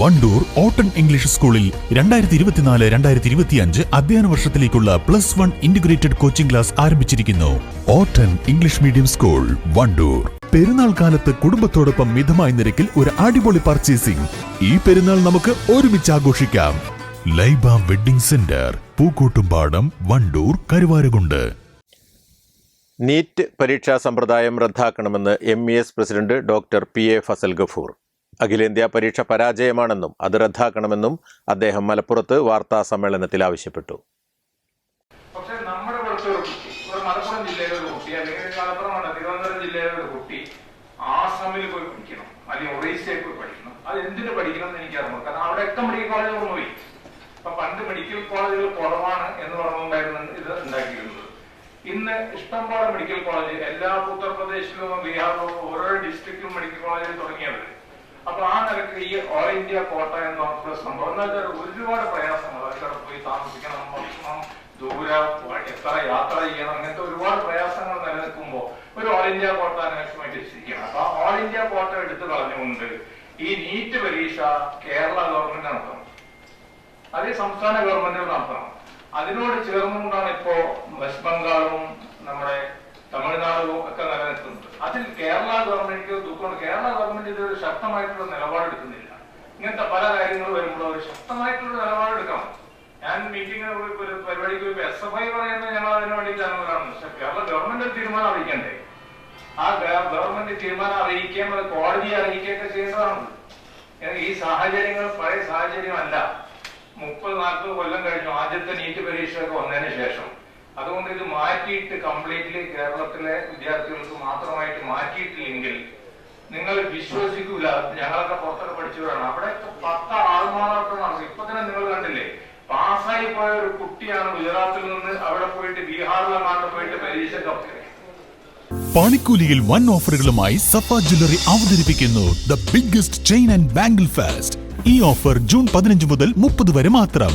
Wandoor ഓട്ടൺ English സ്കൂളിൽ രണ്ടായിരത്തി ഇരുപത്തിനാല് രണ്ടായിരത്തി ഇരുപത്തിയഞ്ച് അധ്യയന വർഷത്തിലേക്കുള്ള plus one integrated coaching class ആരംഭിച്ചിരിക്കുന്നു. ഓട്ടൺ ഇംഗ്ലീഷ് മീഡിയം സ്കൂൾ വണ്ടൂർ. പെരുന്നാൾ കാലത്ത് കുടുംബത്തോടൊപ്പം മിതമായ നിരക്കിൽ ഒരു അടിപൊളി പർച്ചേസിംഗ് ഈ പെരുന്നാൾ നമുക്ക് ഒരുമിച്ച് ആഘോഷിക്കാം. Laiba wedding centre Pookkottumpadam Wandoor Karuvarakundu. NEET പരീക്ഷാ സമ്പ്രദായം റദ്ദാക്കണമെന്ന് M E S president doctor P A Fazal Gafoor. അഖിലേന്ത്യാ പരീക്ഷ പരാജയമാണെന്നും അത് റദ്ദാക്കണമെന്നും അദ്ദേഹം മലപ്പുറത്ത് വാർത്താ സമ്മേളനത്തിൽ ആവശ്യപ്പെട്ടു. ഒരു മലപ്പുറം ഒരു കുട്ടി പോയി പോയി പഠിക്കണം. അത് പഠിക്കണം കാരണം കോളേജ് പോയി. പണ്ട് മെഡിക്കൽ എന്ന് ഇന്ന് ഇഷ്ടംപോലെ മെഡിക്കൽ കോളേജ് എല്ലാ ഉത്തർപ്രദേശിലും ബീഹാറിലും ഓരോ ഡിസ്ട്രിക്റ്റിലും മെഡിക്കൽ കോളേജ് തുടങ്ങിയത് അപ്പൊ ആ നിലയ്ക്ക് ഈ ഓൾ ഇന്ത്യ കോട്ട എന്ന് പറഞ്ഞ സംഭവം. എന്ന് വെച്ചാൽ ഒരുപാട് പ്രയാസങ്ങൾ അവിടെ പോയി താമസിക്കണം ഭക്ഷണം ദൂര എത്ര യാത്ര ചെയ്യണം അങ്ങനത്തെ ഒരുപാട് പ്രയാസങ്ങൾ നിലനിൽക്കുമ്പോൾ ഒരു ഓൾ ഇന്ത്യ കോട്ട അന്വേഷണമായിട്ട് വെച്ചിരിക്കുകയാണ് അപ്പൊ ഓൾ ഇന്ത്യ കോട്ട എടുത്തു കളഞ്ഞുകൊണ്ട് ഈ നീറ്റ് പരീക്ഷ കേരള ഗവൺമെന്റ് നടത്തണം. അതേ സംസ്ഥാന ഗവൺമെന്റുകൾ നടത്തണം. അതിനോട് ചേർന്നുകൊണ്ടാണ് ഇപ്പോ വെസ്റ്റ് ബംഗാളും നമ്മുടെ തമിഴ്നാടും ഒക്കെ ഗവൺമെന്റ് ദുഃഖമുണ്ട്. കേരള ഗവൺമെന്റ് ഇതൊരു ശക്തമായിട്ടുള്ള നിലപാടെടുക്കുന്നില്ല. ഇങ്ങനത്തെ പല കാര്യങ്ങൾ വരുമ്പോൾ ഒരു ശക്തമായിട്ടുള്ള നിലപാടെടുക്കണം. ഞാൻ മീറ്റിംഗ് ഒരു പരിപാടിക്ക് പോയി എസ് എഫ് ഐ പറയുന്നത് ഞങ്ങൾ അതിനു ചാനലാണ് പക്ഷെ കേരള ഗവൺമെന്റ് ഒരു തീരുമാനം അറിയിക്കണ്ടേ? ആ ഗവൺമെന്റ് തീരുമാനം അറിയിക്കുകയും അത് കോടതിയെ അറിയിക്കുകയൊക്കെ ചെയ്യേണ്ടതാണ്. ഈ സാഹചര്യങ്ങൾ പഴയ സാഹചര്യമല്ല. മുപ്പത് നാൽപ്പത് കൊല്ലം കഴിഞ്ഞു. ആദ്യത്തെ നീറ്റ് പരീക്ഷയൊക്കെ വന്നതിന് ശേഷം. അതുകൊണ്ട് ഇത് മാറ്റിയിട്ട് കംപ്ലീറ്റ്ലി കേരളത്തിലെ വിദ്യാർത്ഥികൾക്ക് മാത്രമായിട്ട് മാറ്റിയിട്ടില്ലെങ്കിൽ നിങ്ങൾ വിശ്വസിക്കൂല. ഞങ്ങളൊക്കെ പുറത്തൊക്കെ പഠിച്ചവരാണ്. അവിടെ പത്ത് ആൾമാറാട്ടം നടന്നു. ഇപ്പൊ തന്നെ നിങ്ങൾ കണ്ടില്ലേ? പാസ്സായി പോയ ഒരു കുട്ടിയാണ് ഗുജറാത്തിൽ നിന്ന് അവിടെ പോയിട്ട് ബീഹാറിലെങ്ങാണ്ട് പോയിട്ട് പരീക്ഷ പണിക്കൂലിയിൽ വൻ ഓഫറുകളുമായി സഫ ജ്വല്ലറി അവതരിപ്പിക്കുന്നു the biggest chain and bangle fest ഈ ഓഫർ ജൂൺ പതിനഞ്ച് മുതൽ മുപ്പത് വരെ മാത്രം.